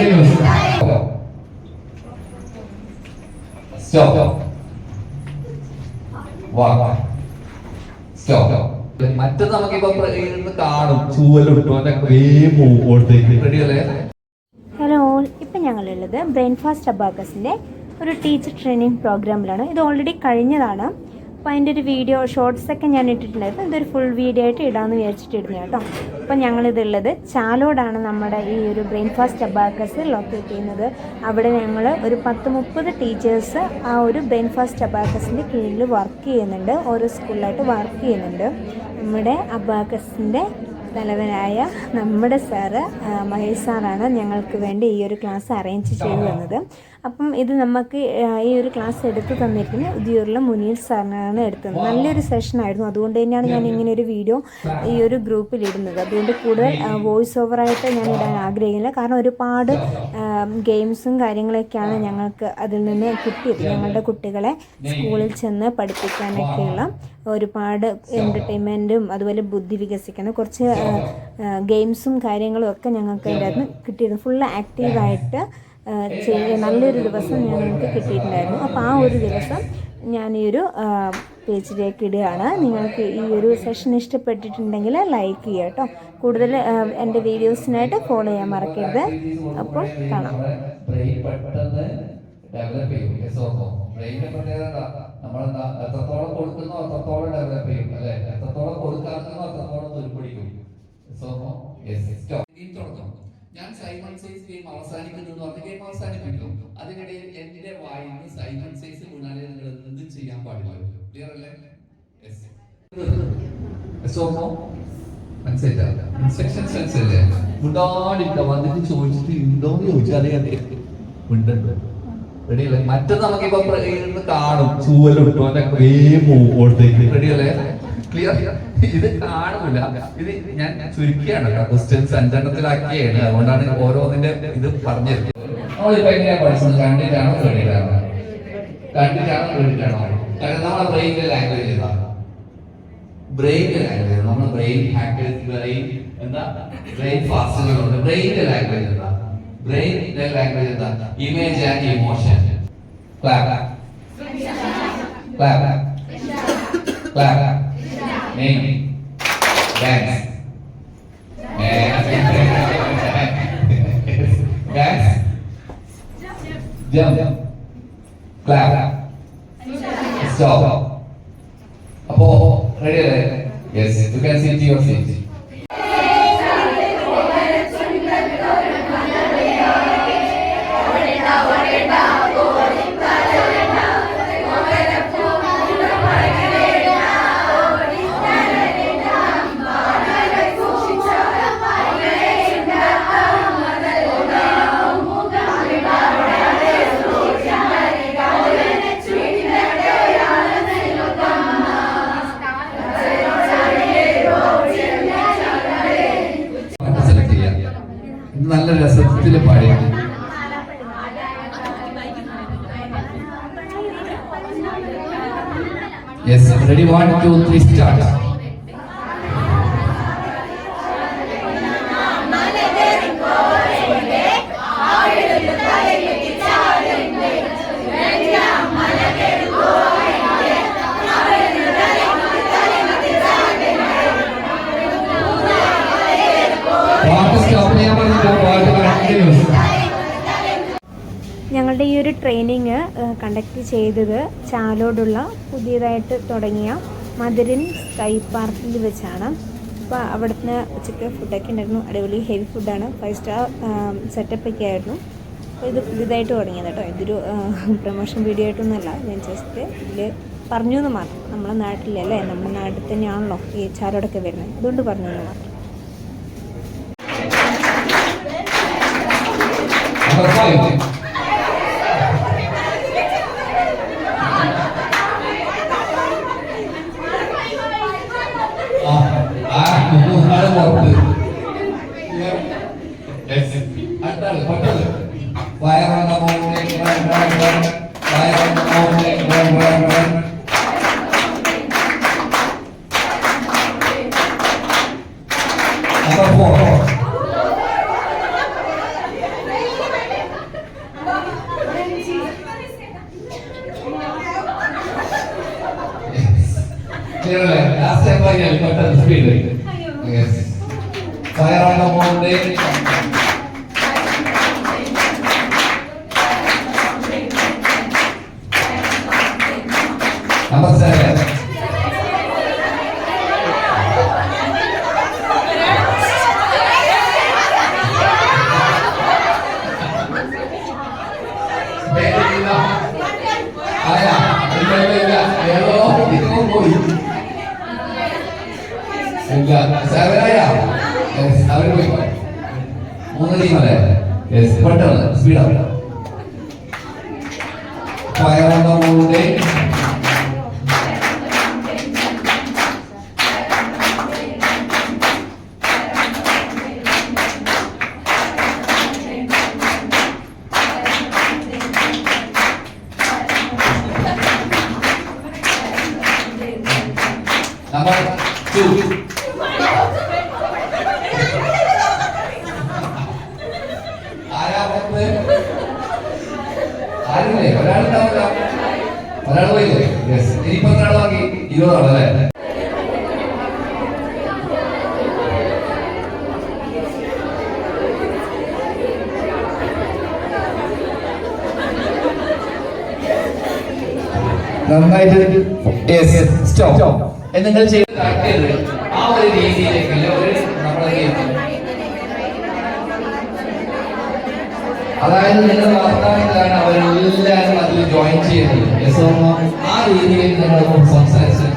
continues. Stop. Walk. Stop. മറ്റത് നമുക്കിപ്പോ കാണും ചൂവലിട്ടു ഹലോ ഇപ്പം ഞങ്ങളുള്ളത് ബ്രെയിൻഫാസ്റ്റ് അബാക്കസിന്റെ ഒരു ടീച്ചർ ട്രെയിനിങ് പ്രോഗ്രാമിലാണ് ഇത് ഓൾറെഡി കഴിഞ്ഞതാണ് അപ്പോൾ അതിൻ്റെ ഒരു വീഡിയോ ഷോർട്സൊക്കെ ഞാൻ ഇട്ടിട്ടുണ്ടായിരുന്നു ഇതൊരു ഫുൾ വീഡിയോ ആയിട്ട് ഇടാമെന്ന് വിചാരിച്ചിട്ടിരുന്നു കേട്ടോ അപ്പോൾ ഞങ്ങളിതുള്ളത് ചാലോടാണ് നമ്മുടെ ഈ ഒരു ബ്രെയിൻഫാസ്റ്റ് അബാക്കസ് ലൊക്കേറ്റ് ചെയ്യുന്നത് അവിടെ ഞങ്ങൾ ഒരു പത്ത് മുപ്പത് ടീച്ചേഴ്സ് ആ ഒരു ബ്രെയിൻഫാസ്റ്റ് അബാക്കസിൻ്റെ കീഴിൽ വർക്ക് ചെയ്യുന്നുണ്ട് ഓരോ സ്കൂളിലായിട്ട് വർക്ക് ചെയ്യുന്നുണ്ട് നമ്മുടെ അബാക്കസിൻ്റെ തലവനായ നമ്മുടെ സാറ് മഹേഷ് സാറാണ് ഞങ്ങൾക്ക് വേണ്ടി ഈ ഒരു ക്ലാസ് അറേഞ്ച് ചെയ്തു തന്നത് അപ്പം ഇത് നമുക്ക് ഈ ഒരു ക്ലാസ് എടുത്തു തന്നിരിക്കുന്നത് ഉദിയൂരിലെ മുനീർ സാറിനാണ് എടുത്തത് നല്ലൊരു സെഷൻ ആയിരുന്നു അതുകൊണ്ട് തന്നെയാണ് ഞാൻ ഇങ്ങനെ ഒരു വീഡിയോ ഈ ഒരു ഗ്രൂപ്പിൽ ഇടുന്നത് അതുകൊണ്ട് കൂടുതൽ വോയിസ് ഓവറായിട്ട് ഞാൻ ഇടാൻ ആഗ്രഹിക്കുന്നില്ല കാരണം ഒരുപാട് ഗെയിംസും കാര്യങ്ങളൊക്കെയാണ് ഞങ്ങൾക്ക് അതിൽ നിന്ന് കിട്ടിയത് ഞങ്ങളുടെ കുട്ടികളെ സ്കൂളിൽ ചെന്ന് പഠിപ്പിക്കാനൊക്കെയുള്ള ഒരുപാട് എൻ്റർടൈൻമെൻറ്റും അതുപോലെ ബുദ്ധി വികസിക്കുന്ന കുറച്ച് ഗെയിംസും കാര്യങ്ങളും ഒക്കെ ഞങ്ങൾക്ക് അതിൻ്റെ കിട്ടിയിരുന്നു ഫുൾ ആക്റ്റീവായിട്ട് നല്ലൊരു ദിവസം ഞാൻ എനിക്ക് കിട്ടിയിട്ടുണ്ടായിരുന്നു അപ്പോൾ ആ ഒരു ദിവസം ഞാൻ ഈ ഒരു പേജിലേക്ക് ഇടുകയാണ് നിങ്ങൾക്ക് ഈ ഒരു സെഷൻ ഇഷ്ടപ്പെട്ടിട്ടുണ്ടെങ്കിൽ ലൈക്ക് ചെയ്യുക കേട്ടോ കൂടുതൽ എൻ്റെ വീഡിയോസിനായിട്ട് ഫോളോ ചെയ്യാൻ മറക്കരുത് അപ്പോൾ കാണാം ഡെവലപ്പ് ചെയ്യും എസ് ഓ ബ്രെയിനിന്റെ പ്രത്യേകത നമ്മൾ എത്രത്തോളം കൊടുക്കുന്നോ അത്രത്തോളം ഡെവലപ്പ് ചെയ്യും അല്ലെ എത്രത്തോളം കൊടുക്കാറുണ്ടോ അത്രത്തോളം തുരുപ്പിടിക്കും എസ് ഓ തുടങ്ങും ഞാൻ സൈമൺ സൈസ് ഗെയിം അവസാനിക്കുന്നു എന്ന് പറഞ്ഞ ഗെയിം അവസാനിപ്പിക്കുന്നു അതിനിടയിൽ എന്റെ വായിൽ നിന്ന് സൈമൺ സൈസ് വീണാലേ നിങ്ങൾ എന്തും ചെയ്യാൻ പാടില്ല ക്ലിയർ അല്ലേ മറ്റേ നമുക്ക് ഇപ്പൊ വന്നിട്ട് എന്ന് റെഡിയല്ലേ കാണും ചൂവലുണ്ടോ റെഡിയല്ലേ ക്ലിയർ ഇത് കാണുന്നില്ല ഇത് ഞാൻ ചുരുക്കിയാണ് ക്വസ്റ്റ്യൻസ് അഞ്ചെണ്ണത്തിലാക്കിയാണ് അതുകൊണ്ടാണ് ഓരോന്നിന്റെ ഇത് പറഞ്ഞത് നമ്മളിപ്പോ എങ്ങനെയാണ് പഠിച്ചത് കണ്ടിട്ടാണോ കേട്ടിട്ടാണോ കണ്ടിട്ടാണോ കേട്ടിട്ടാണോ കാരണം നമ്മുടെ ലാംഗ്വേജ് ഇതാണ് ബ്രെയിനിന്റെ ലാംഗ്വേജ് നമ്മൾ ബ്രെയിൻ ഹാക്കൽ ബ്രെയിൻ എന്താ ബ്രെയിൻ ഫാസ്റ്റുകളുണ്ട് ബ്രെയിനിന്റെ ലാംഗ്വേജ് എന്താ ബ്രെയിനിന്റെ ലാംഗ്വേജ് എന്താ image and emotion clap clap clap clap Amen. Dance. Dance. Eh, dance. Jump. Clap. Stop. Apo, ready? Yes, you can sit to your feet. Yes, ready? One, two, three, start. ഞങ്ങളുടെ ഈ ഒരു training conduct ചെയ്തത് ചാലോടുള്ള പുതിയതായിട്ട് തുടങ്ങിയ മധുരൻ sky പാർക്കിൽ വെച്ചാണ് അപ്പോൾ അവിടുന്ന് ഉച്ചയ്ക്ക് ഫുഡൊക്കെ ഉണ്ടായിരുന്നു അടിപൊളി ഹെവി ഫുഡാണ് ഫൈവ് സ്റ്റാർ സെറ്റപ്പ് ഒക്കെ ആയിരുന്നു അപ്പോൾ ഇത് പുതിയതായിട്ട് തുടങ്ങിയത് കേട്ടോ ഇതൊരു പ്രൊമോഷൻ വീഡിയോ ആയിട്ടൊന്നുമല്ല ഞാൻ ജസ്റ്റ് ഇതിൽ പറഞ്ഞു എന്ന് മാത്രം നമ്മളെ നാട്ടിലല്ലേ നമ്മുടെ നാട്ടിൽ തന്നെയാണല്ലോ ഈ ചാരോടൊക്കെ വരുന്നത് അതുകൊണ്ട് പറഞ്ഞു എന്ന് മാത്രം Thank you. Hotel. Fire on the mountain, run, run, run. Fire on the mountain, run, run, run. Number four. Yes. Last time I got the speed. Yes. Fire on the mountain. Number seven മൂന്ന് ടീമല്ലേ പെട്ടെന്ന് സ്പീഡാണ് പയറുള്ള മൂന്ന് Number two. ആരുമില്ലേ ഒരാളുണ്ടാവില്ല ഒരാൾ പോയില്ലേ yes ഇനിയിപ്പോ ഒരാൾ ബാക്കി ഇരുപതാണല്ലേ നന്നായിട്ട് യെസ് സ്റ്റോപ്പ് നിങ്ങൾ ചെയ്ത് ആ ഒരു രീതിയിലേക്ക് ഒരു നമ്മളെ അതായത് നിങ്ങളുടെ വർത്തമാനത്തിലാണ് അവരെല്ലാവരും അതിൽ ജോയിൻ ചെയ്യുന്നത് ആ രീതിയിൽ നിങ്ങളൊപ്പം സംസാരിച്ചത്